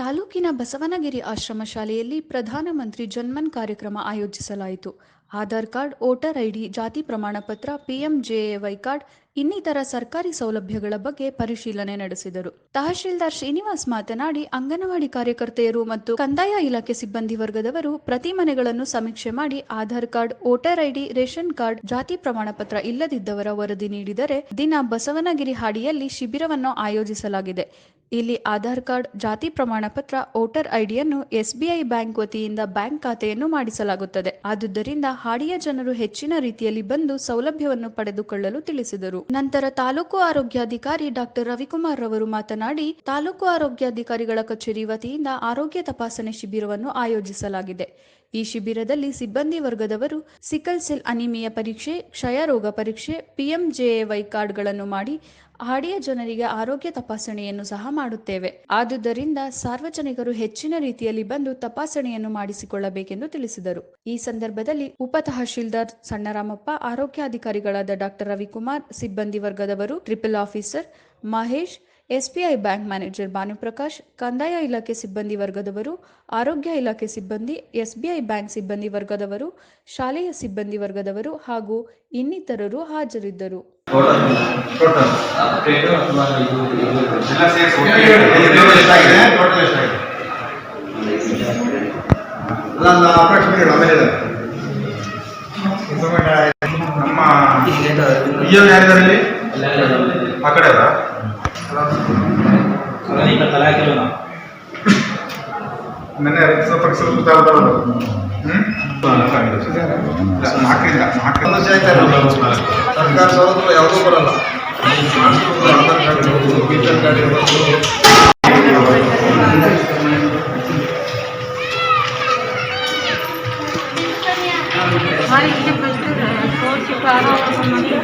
ತಾಲೂಕಿನ ಬಸವನಗಿರಿ ಆಶ್ರಮ ಶಾಲೆಯಲ್ಲಿ ಪ್ರಧಾನಮಂತ್ರಿ ಜನ್ಮನ್ ಕಾರ್ಯಕ್ರಮ ಆಯೋಜಿಸಲಾಯಿತು. ಆಧಾರ್ ಕಾರ್ಡ್, ವೋಟರ್ ಐಡಿ, ಜಾತಿ ಪ್ರಮಾಣ ಪತ್ರ ಪಿಎಂಜೆಎವೈ ಕಾರ್ಡ್ ಇನ್ನಿತರ ಸರ್ಕಾರಿ ಸೌಲಭ್ಯಗಳ ಬಗ್ಗೆ ಪರಿಶೀಲನೆ ನಡೆಸಿದರು. ತಹಶೀಲ್ದಾರ್ ಶ್ರೀನಿವಾಸ್ ಮಾತನಾಡಿ, ಅಂಗನವಾಡಿ ಕಾರ್ಯಕರ್ತೆಯರು ಮತ್ತು ಕಂದಾಯ ಇಲಾಖೆ ಸಿಬ್ಬಂದಿ ವರ್ಗದವರು ಪ್ರತಿ ಮನೆಗಳನ್ನು ಸಮೀಕ್ಷೆ ಮಾಡಿ Aadhaar card, voter ID, ration card, ಜಾತಿ ಪ್ರಮಾಣ ಪತ್ರ ಇಲ್ಲದಿದ್ದವರ ವರದಿ ನೀಡಿದರೆ ದಿನ ಬಸವನಗಿರಿ ಹಾಡಿಯಲ್ಲಿ ಶಿಬಿರವನ್ನು ಆಯೋಜಿಸಲಾಗಿದೆ. ಇಲ್ಲಿ ಆಧಾರ್ ಕಾರ್ಡ್, ಜಾತಿ ಪ್ರಮಾಣ ಪತ್ರ ವೋಟರ್ ಐಡಿಯನ್ನು ಎಸ್ಬಿಐ ಬ್ಯಾಂಕ್ ವತಿಯಿಂದ ಬ್ಯಾಂಕ್ ಖಾತೆಯನ್ನು ಮಾಡಿಸಲಾಗುತ್ತದೆ. ಆದುದರಿಂದ ಹಾಡಿಯ ಜನರು ಹೆಚ್ಚಿನ ರೀತಿಯಲ್ಲಿ ಬಂದು ಸೌಲಭ್ಯವನ್ನು ಪಡೆದುಕೊಳ್ಳಲು ತಿಳಿಸಿದರು. ನಂತರ ತಾಲೂಕು ಆರೋಗ್ಯಾಧಿಕಾರಿ ಡಾಕ್ಟರ್ ರವಿಕುಮಾರ್ ರವರು ಮಾತನಾಡಿ, ತಾಲೂಕು ಆರೋಗ್ಯಾಧಿಕಾರಿಗಳ ಕಚೇರಿ ವತಿಯಿಂದ ಆರೋಗ್ಯ ತಪಾಸಣೆ ಶಿಬಿರವನ್ನು ಆಯೋಜಿಸಲಾಗಿದೆ. ಈ ಶಿಬಿರದಲ್ಲಿ ಸಿಬ್ಬಂದಿ ವರ್ಗದವರು ಸಿಕಲ್ ಸೆಲ್ ಅನಿಮಿಯ ಪರೀಕ್ಷೆ, ಕ್ಷಯರೋಗ ಪರೀಕ್ಷೆ, ಪಿಎಂಜೆಎವೈ ಕಾರ್ಡ್ಗಳನ್ನು ಮಾಡಿ ಹಾಡಿಯ ಜನರಿಗೆ ಆರೋಗ್ಯ ತಪಾಸಣೆಯನ್ನು ಸಹ ಮಾಡುತ್ತೇವೆ. ಆದುದರಿಂದ ಸಾರ್ವಜನಿಕರು ಹೆಚ್ಚಿನ ರೀತಿಯಲ್ಲಿ ಬಂದು ತಪಾಸಣೆಯನ್ನು ಮಾಡಿಸಿಕೊಳ್ಳಬೇಕೆಂದು ತಿಳಿಸಿದರು. ಈ ಸಂದರ್ಭದಲ್ಲಿ ಉಪ ತಹಶೀಲ್ದಾರ್ ಸಣ್ಣರಾಮಪ್ಪ, ಆರೋಗ್ಯಾಧಿಕಾರಿಗಳಾದ ಡಾಕ್ಟರ್ ರವಿಕುಮಾರ್, ಸಿಬ್ಬಂದಿ ವರ್ಗದವರು, triple officer Mahesh SBI bank manager Bhanuprakash ಕಂದಾಯ ಇಲಾಖೆ ಸಿಬ್ಬಂದಿ ವರ್ಗದವರು ಆರೋಗ್ಯ ಇಲಾಖೆ ಸಿಬ್ಬಂದಿ ಎಸ್ಬಿಐ ಬ್ಯಾಂಕ್ ಸಿಬ್ಬಂದಿ ವರ್ಗದವರು ಶಾಲೆಯ ಸಿಬ್ಬಂದಿ ವರ್ಗದವರು ಹಾಗೂ ಇನ್ನಿತರರು ಹಾಜರಿದ್ದರು. ನಮ್ಮ ಆ ಕಡೆ ಅದ ನೆನ್ನೆ ಸ್ವಲ್ಪ ಸ್ವಲ್ಪ ಗೊತ್ತಾಗ್ತಾರಲ್ಲ ಹ್ಮ್ ಇಲ್ಲ, ನಾಲ್ಕರಿಂದ ನಾಲ್ಕರಿಂದ ವರ್ಷ ಆಯ್ತು ಸರ್ಕಾರ ಸೌಲಭ್ಯ ಯಾವುದೂ ಬರಲ್ಲ ಆಧಾರ್ ಕಾರ್ಡ್ ಇರ್ಬೋದು ಬಿ ಪಿ ಎಲ್ ಕಾರ್ಡ್ ಇರ್ಬೋದು हमारे इसके फर्स्ट फोर से बारह ಇವಾಗೆಲ್ಲ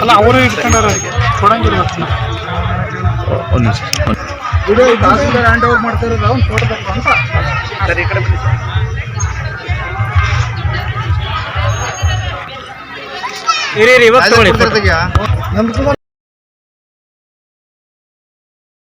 ಅಲ್ಲ ಅವರು ಇಟ್ಕೊಂಡಾರ ಕೊಡಂಗಿಲ್ಲ ವಿಡಿಯೋ ತಹಸೀಲ್ದಾರ್ ಹ್ಯಾಂಡ್ ಓವರ್ ಮಾಡ್ತಾ ಇರೋದು ಅವ್ನು ಕೊಡ್ಬೇಕು ಅಂತ. ಸರಿ ಈ ಕಡೆ ಬನ್ನಿ ಇರಿ ಇರಿ ಇವತ್ತು ತಗೊಳ್ಳಿ? ನಂದಕುಮಾರ್